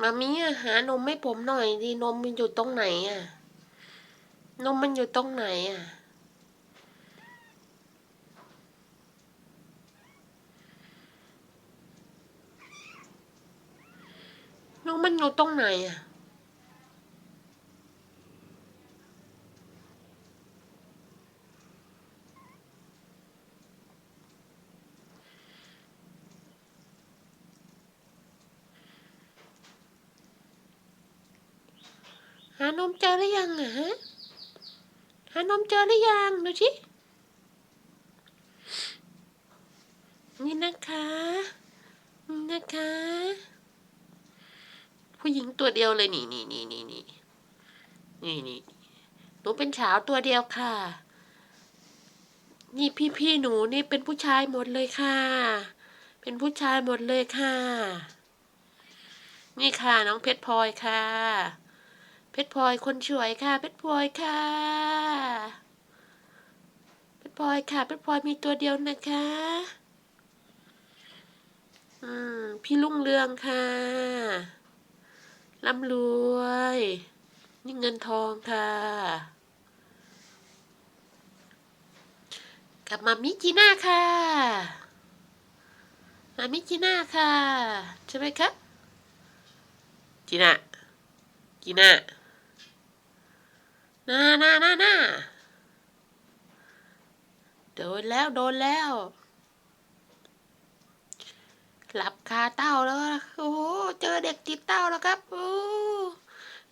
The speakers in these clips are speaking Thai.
มามีอะหานมให้ผมหน่อยดินมมันอยู่ตรงไหนอะ นมมันอยู่ตรงไหนอะ นมมันอยู่ตรงไหนอะ หานมเจอหรือยังอะฮะ หานมเจอหรือยังดูชินี่นะคะนี่นะคะ ผู้หญิงตัวเดียวเลยนี่นี่นี่นี่นี่นี่นี่หนูเป็นสาวตัวเดียวค่ะ นี่พี่พี่ๆหนูนี่เป็นผู้ชายหมดเลยค่ะ เป็นผู้ชายหมดเลยค่ะ นี่ค่ะน้องเพชรพลอยค่ะ เพชรพลอยคนสวยค่ะ เพชรพลอยค่ะ เพชรพลอยค่ะ เพชรพลอยมีตัวเดียวนะคะ อืม พี่ลุงเรืองค่ะร่ำรวยนี่เงินทองค่ะ กลับมามิจีน่าค่ะมามิจีน่าค่ะ ใช่ไหมครับจีน่าจีน่า น่าน่าน่าน่าโดนแล้วโดนแล้ว หลับคาเต้าแล้ว โอ้โห เจอเด็กติดเต้าแล้วครับ โอ้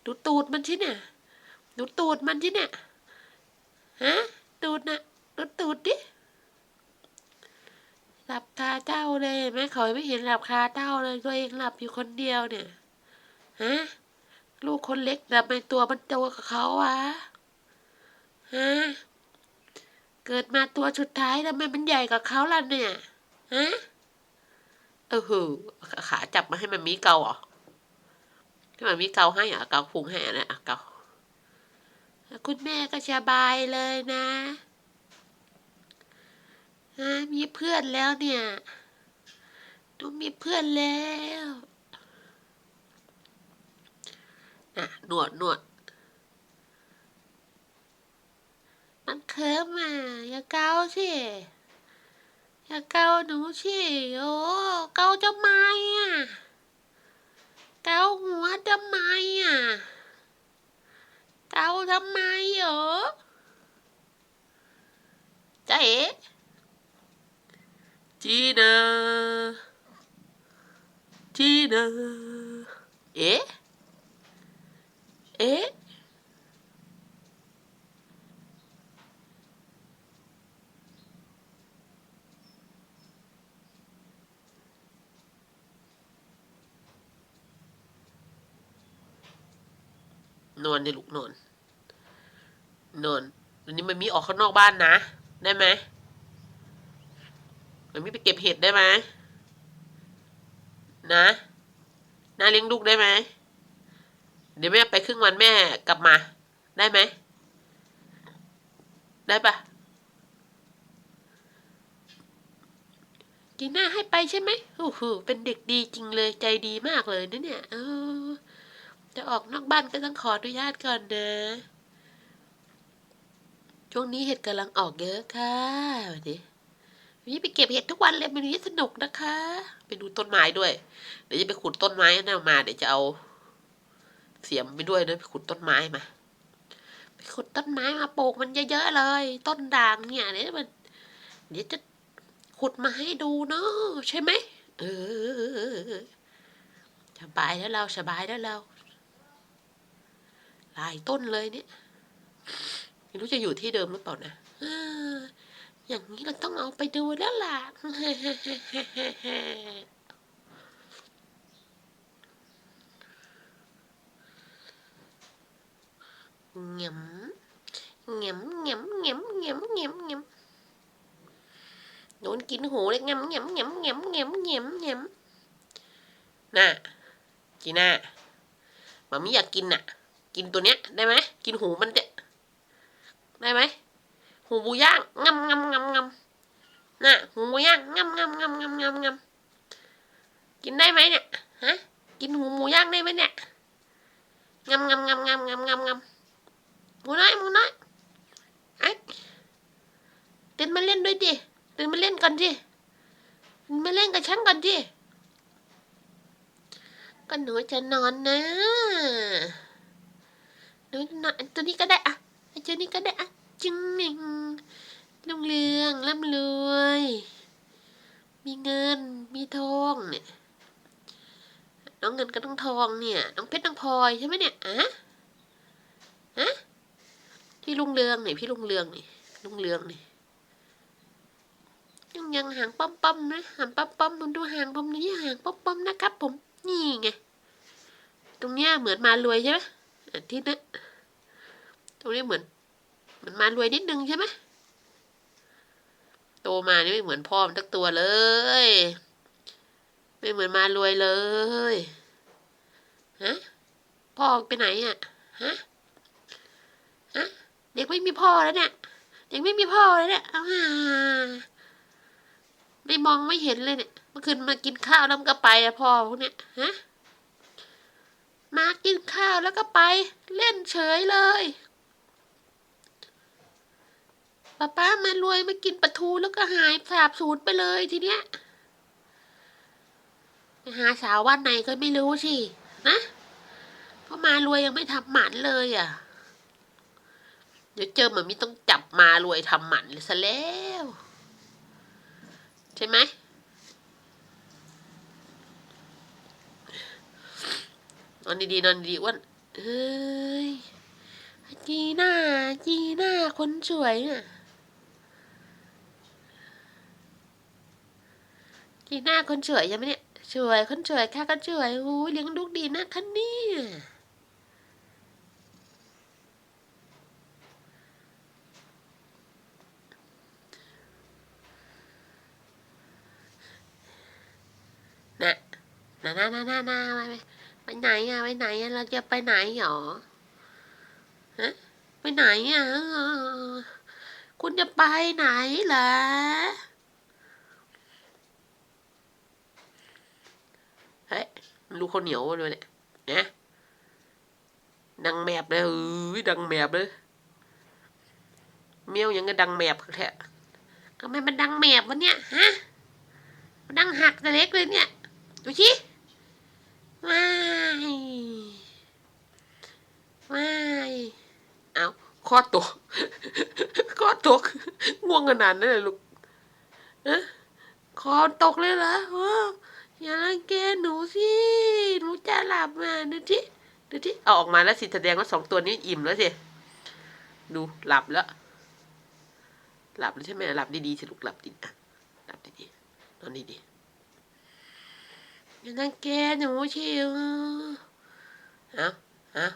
ดูตูดมันชิเนี่ยดูตูดมันชิเนี่ย ฮะ ตูดนะดูตูดดิ หลับคาเต้าเลยเห็นไม่ขอยไม่เห็นหลับคาเต้าเลยตัวเองหลับอยู่คนเดียวเนี่ย ฮะลูกคนเล็กทำไมตัวมันโตกับเขาวะ ฮะ เกิดมาตัวสุดท้ายทำไมมันใหญ่กว่าเขาล่ะเนี่ย ฮะเออหือขาจับมาให้มันมีเกาเหรอให้มันมีเกาให้เหรอะเกาพุงให้อะนะเกาคุณแม่ก็สบายเลยนะฮะมีเพื่อนแล้วเนี่ยหนูมีเพื่อนแล้วน่ะ หนวดหนวด มันเคิร์มอะอย่าเกาสิอย่าเกาหนูสิโอ้เกาทำไมอะเกาหัวทำไมอะเกาทำไมเหรอจ๊ะเอ๋จีน่าจีน่าเอ๊ะเอ๊ะ นอนดิลูกนอนนอนวันนี้มันมีออกข้างนอกบ้านนะ ได้ไหมมันมีไปเก็บเห็ดได้ไหมนะน้าเลี้ยงลูกได้ไหม เดี๋ยวแม่ไปครึ่งวันแม่กลับมา ได้ไหม ได้ปะจีน่าให้ไปใช่ไหมโอ้โหเป็นเด็กดีจริงเลยใจดีมากเลยนะเนี่ย เออ จะออกนอกบ้านก็ต้องขออนุญาตก่อนนะช่วงนี้เห็ดกำลังออกเยอะค่ะวันนี้วันนี้ไปเก็บเห็ดทุกวันเลยมันนี้สนุกนะคะ ไปดูต้นไม้ด้วย เดี๋ยวจะไปขุดต้นไม้นั่นมา เดี๋ยวจะเอาเสียมไปด้วยนะไปขุดต้นไม้มาไปขุดต้นไม้มาปลูกมันเยอะๆเลย ต้นด่างเนี่ยเดี๋ยวมัน เดี๋ยวจะขุดมาให้ดูเนาะใช่ไหมเออสบายแล้วเราสบายแล้วเรา หลายต้นเลยเนี่ยไม่รู้จะอยู่ที่เดิมหรือเปล่านะอย่างนี้เราต้องเอาไปดูแล้วล่ะเงียมเงียมเงียมเงียมเงียมเงียมเงียมโดนกินหูเลยเงียมเงียมเงียมเงียมเงียมเงียมเงียมน่ะจีน่ามามิอยากกินน่ะ กินตัวเนี้ยได้ไหมกินหูมันเนี่ยได้ไหมหูบูย่างงำงำงำงำน่ะหูบูย่างงำงำงำงำงำงำกินได้ไหมเนี่ยฮะกินหูหมูย่างได้ไหมเนี่ยงำงำงำงำงำงำงำหมูน้อยหมูน้อยไอ้ตื่นมาเล่นด้วยดิตื่นมาเล่นก่อนดิตื่นมาเล่นกับฉันก่อนดิก็หนูจะนอนนะ หนูนอนตัวนี้ก็ได้อะไอ้ตัวนี้ก็ได้อะจึงหนึ่งลุงเรืองร่ำรวย มีเงิน มีทองเนี่ย น้องเงินกับน้องทองเนี่ย น้องเพชรน้องพลอยใช่ไหมเนี่ยอะฮะพี่ลุงเรืองเนี่ยพี่ลุงเรืองนี่ลุงเรืองนี่ยังยังหางป้อมป้อมนะหางป้อมป้อมดูหางผมนี่หางป้อมป้อมนะครับ ผม นี่ไง ตรงเนี้ยเหมือนมารวยใช่ไหม อะที่นี่ตรงนี้เหมือนเหมือนมารวยนิดนึงใช่ไหมโตมานี่ไม่เหมือนพ่อมันทักตัวเลย ไม่เหมือนมารวยเลยฮะพ่อไปไหนอะฮะฮะเด็กไม่มีพ่อแล้วเนี่ยเด็กไม่มีพ่อแล้วเนี่ยเอาห่าไม่มองไม่เห็นเลยเนี่ยเมื่อคืนมากินข้าวแล้วมันก็ไปอะพ่อพวกเนี้ยฮะ มากินข้าวแล้วก็ไปเล่นเฉยเลยป้าป้ามารวยมากินปลาทูแล้วก็หายสาบสูญไปเลยทีเนี้ยไปหาสาววันไหนก็ไม่รู้สินะเพราะมารวยยังไม่ทำหมันเลยอะ เดี๋ยวเจอเหมือนมีต้องจับมารวยทำหมันเลยซะแล้ว ใช่ไหม อนดีๆนอนดีๆอ้วนเฮ้ยจีน่าจีน่าคนสวยน่ะจีน่าคนสวยใช่ไหมเนี่ยสวยคนสวยค่ะก็สวยโอ้ยเลี้ยงลูกดีนะคะเนี่ยน่ะน่ะน่ะน่ะน่ะน่ะ ไปไหนอะไปไหนอะเราจะไปไหนหรอฮะไปไหนอะคุณจะไปไหนเหรอเฮ้ยมันรู้ข้าวเหนียวเลยเนี่ยนะดังแมบเลยเอ้ยดังแมบเลยเมียวยังก็ดังแมบแท้ทำไมมันดังแมบวะเนี่ยฮะมันดังหักแต่เล็กเลยเนี่ยดูชิว้ายว้าย เอาคอตกคอตกง่วงขนาดนั้นเลยลูกฮะคอตกเลยเหรอโอ้อย่ารังแกหนูสิหนูจะหลับมาดูที่ดูที่เอาออกมาแล้วสิแสดงว่าสองตัวนี้อิ่มแล้วสิดูหลับแล้ว หลับแล้วใช่ไหมหลับดีๆสิลูกหลับดีอะหลับดีๆนอนดีๆอย่ารังแกหนูเชียวเอาเอา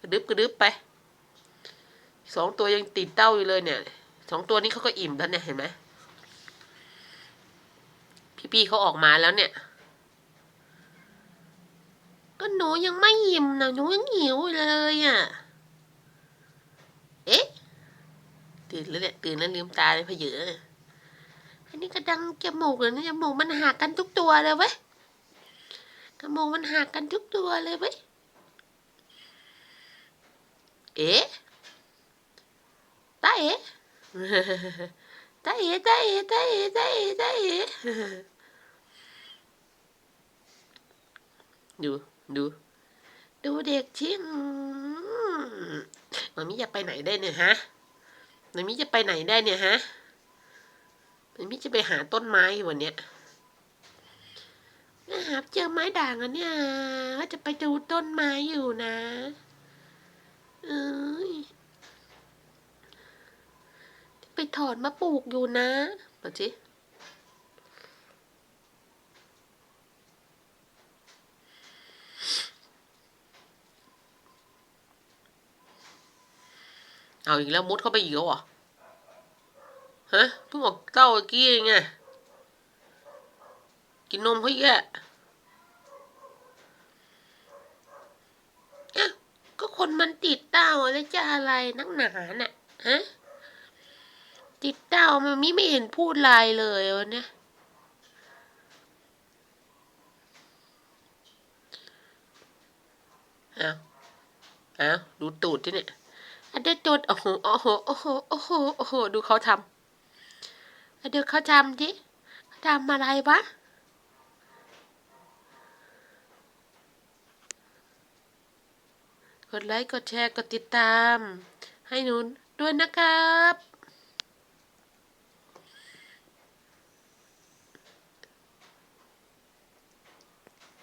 กระดึบกระดึบไป สองตัวยังติดเต้าอยู่เลยเนี่ยสองตัวนี้เขาก็อิ่มแล้วเนี่ยเห็นไหมพี่ๆเขาออกมาแล้วเนี่ย ก็หนูยังไม่อิ่มนะหนูยังหิวเลยอะเอ๊ะตื่นแล้วเนี่ยตื่นแล้วลืมตาเลยพะเยอะเนี่ยอันนี้ก็ดังจมูกเลยนะจมูกมันหักกันทุกตัวเลยเว้ยจมูกมันหักกันทุกตัวเลยเว้ยเอ๊ะ ตาเอ๊ะตาเอ๋ตาเอ๋ตาเอ๋ตาเอ๋ตาเอ๋ดูดู ดูเด็กชิมมามิจะไปไหนได้เนี่ยฮะมามิจะไปไหนได้เนี่ยฮะมามิจะไปหาต้นไม้วันเนี้ยนะครับเจอไม้ด่างอันเนี่ยว่าจะไปดูต้นไม้อยู่นะ เอ้ย ไปถอนมาปลูกอยู่นะมาสิเอาอีกแล้วมุดเข้าไปอีกแล้วเหรอฮะเพิ่งออกเต้าเมื่อกี้เองไงกินนมเขาแกอ้าก็คนมันติดเต้าแล้วจะอะไรนักหนาน่ะฮะ ติดเต้ามันมิไม่เห็นพูดอะไรเลยวันนี้ยอ้าวอ้าดูตูดที่เนี่ยอันเดอร์ตูดโอ้โหโอ้โหโอ้โหโอ้โหโอ้โหดูเขาทำอันเดอร์เขาทำดิเขาทำอะไรวะกดไลค์ กดแชร์ กดติดตาม ให้หนูด้วยนะครับ